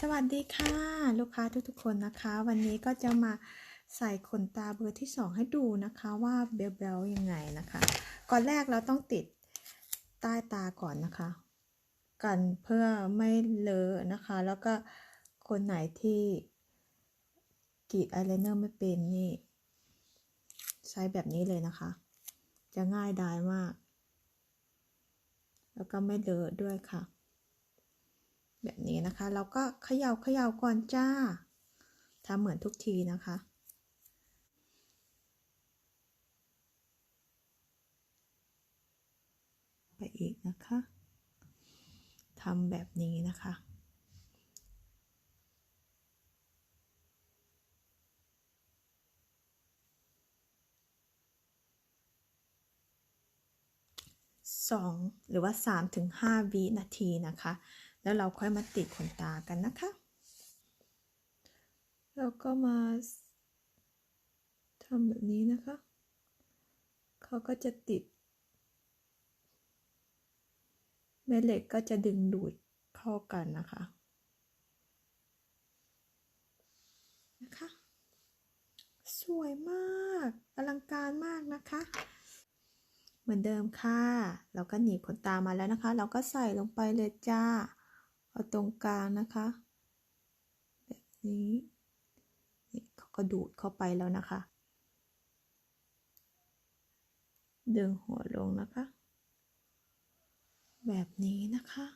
สวัสดีค่ะ ลูกค้าทุกๆคนนะคะ วันนี้ก็จะมาใส่ขนตาเบอร์ที่ 2 ให้ดูนะคะว่าเบลๆยังไงนะคะ ก่อนแรกเราต้องติดใต้ตาก่อนนะคะ กันเพื่อไม่เลอะนะคะ แล้วก็คนไหนที่กรีดอายไลเนอร์ไม่เป็นนี่ ใช้แบบนี้เลยนะคะ จะง่ายดายมาก แล้วก็ไม่เลอะด้วยค่ะ แบบนี้นะคะเราก็เขย่าเขย่าก่อนจ้าทำเหมือนทุกทีนะคะ ไปอีกนะคะทำแบบนี้นะคะ สองหรือว่าสามถึงห้าวินาทีนะคะ แล้วเราค่อยมาติดขนตากันนะคะแล้วก็มาทำแบบนี้นะคะ เขาก็จะติด แม่เหล็กก็จะดึงดูดเข้ากันนะคะนะคะ สวยมากอลังการมากนะคะ เหมือนเดิมค่ะ เราก็หนีบขนตามาแล้วนะคะ เราก็ใส่ลงไปเลยจ้า เอาตรงกลางนะคะ แบบนี้นี่เขาก็ดูดเข้าไปแล้วนะคะ ดึงหัวลงนะคะ แบบนี้นะคะ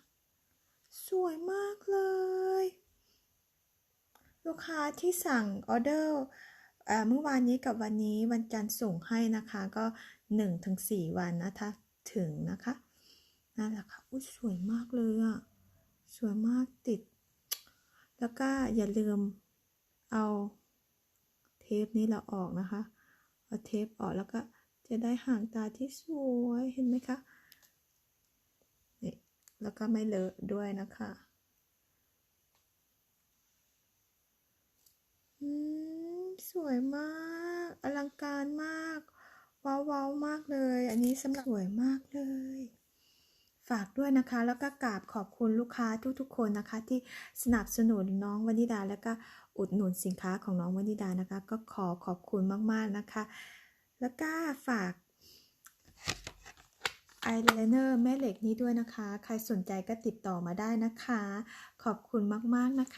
สวยมากเลย ลูกค้าที่สั่งออเดอร์เมื่อวานนี้กับวันนี้วันจันทร์ส่งให้นะคะก็ 1-4 วันนะคะถึงนะคะนั่นแหละค่ะอุ้ยสวยมากเลยอะ สวยมากติด แล้วก็อย่าลืมเอาเทปนี้เราออกนะคะ เอาเทปออกแล้วก็จะได้ห่างตาที่สวยเห็นไหมคะ นี่แล้วก็ไม่เลอะด้วยนะคะอืมสวยมาก อลังการมาก ว้าวว้าวมากเลย อันนี้สำหรับสวยมากเลย ฝากด้วยนะคะ แล้วก็กราบขอบคุณลูกค้าทุกๆ คนนะคะ ที่สนับสนุนน้องวนิดา แล้วก็อุดหนุนสินค้าของน้องวนิดานะคะ ก็ขอขอบคุณมากๆนะคะ แล้วก็ฝากอายไลเนอร์แม่เหล็กนี้ด้วยนะคะ ใครสนใจก็ติดต่อมาได้นะคะ ขอบคุณมากๆนะคะ